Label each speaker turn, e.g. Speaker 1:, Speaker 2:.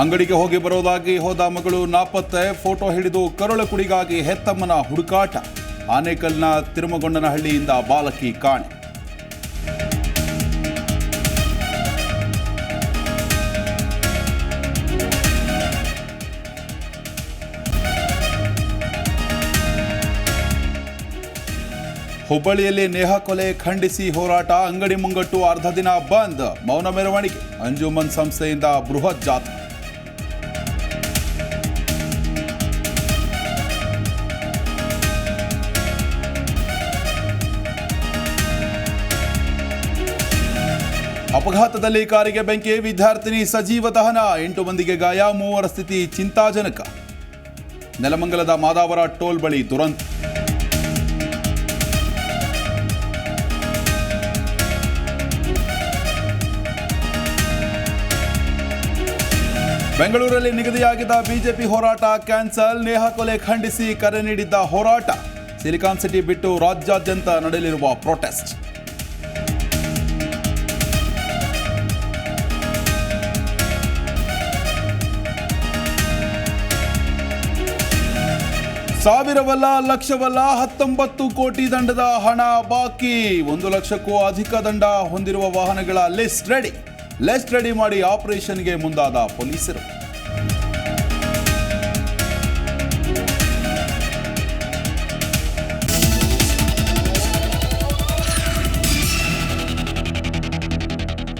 Speaker 1: ಅಂಗಡಿಗೆ ಹೋಗಿ ಬರೋದಾಗಿ ಹೋದ ಮಗಳು ನಾಪತ್ತೆ ಫೋಟೋ ಹಿಡಿದು ಕರುಳ ಕುಡಿಗಾಗಿ ಹೆತ್ತಮ್ಮನ ಹುಡುಕಾಟ. ಆನೇಕಲ್ನ ತಿರುಮಗೊಂಡನಹಳ್ಳಿಯಿಂದ ಬಾಲಕಿ ಕಾಣೆ. ಹುಬ್ಬಳ್ಳಿಯಲ್ಲಿ ನೇಹ ಕೊಲೆ ಖಂಡಿಸಿ ಹೋರಾಟ ಅಂಗಡಿ ಮುಂಗಟ್ಟು ಅರ್ಧ ದಿನ ಬಂದ್ ಮೌನ ಮೆರವಣಿಗೆ. ಅಂಜುಮನ್ ಸಂಸ್ಥೆಯಿಂದ ಬೃಹತ್ ಜಾಥಾ. ಅಪಘಾತದಲ್ಲಿ ಕಾರಿಗೆ ಬೆಂಕಿ, ವಿದ್ಯಾರ್ಥಿನಿ ಸಜೀವ ದಹನ, ಎಂಟು ಮಂದಿಗೆ ಗಾಯ, ಮೂವರ ಸ್ಥಿತಿ ಚಿಂತಾಜನಕ. ನೆಲಮಂಗಲದ ಮಾದಾವರ ಟೋಲ್ ಬಳಿ ದುರಂತ. ಬೆಂಗಳೂರಲ್ಲಿ ನಿಗದಿಯಾಗಿದ್ದ ಬಿಜೆಪಿ ಹೋರಾಟ ಕ್ಯಾನ್ಸಲ್, ನೇಹ ಕೊಲೆ ಖಂಡಿಸಿ ಕರೆ ನೀಡಿದ್ದ ಹೋರಾಟ. ಸಿಲಿಕಾನ್ ಸಿಟಿ ಬಿಟ್ಟು ರಾಜ್ಯಾದ್ಯಂತ ನಡೆಯಲಿರುವ ಪ್ರೊಟೆಸ್ಟ್ ಸಾವಿರವಲ್ಲ, ಲಕ್ಷವಲ್ಲ, ಹತ್ತೊಂಬತ್ತು ಕೋಟಿ ದಂಡದ ಹಣ ಬಾಕಿ. ಒಂದು ಲಕ್ಷಕ್ಕೂ ಅಧಿಕ ದಂಡ ಹೊಂದಿರುವ ವಾಹನಗಳ ಲಿಸ್ಟ್ ರೆಡಿ. ಲಿಸ್ಟ್ ರೆಡಿ ಮಾಡಿ ಆಪರೇಷನ್ಗೆ ಮುಂದಾದ ಪೊಲೀಸರು.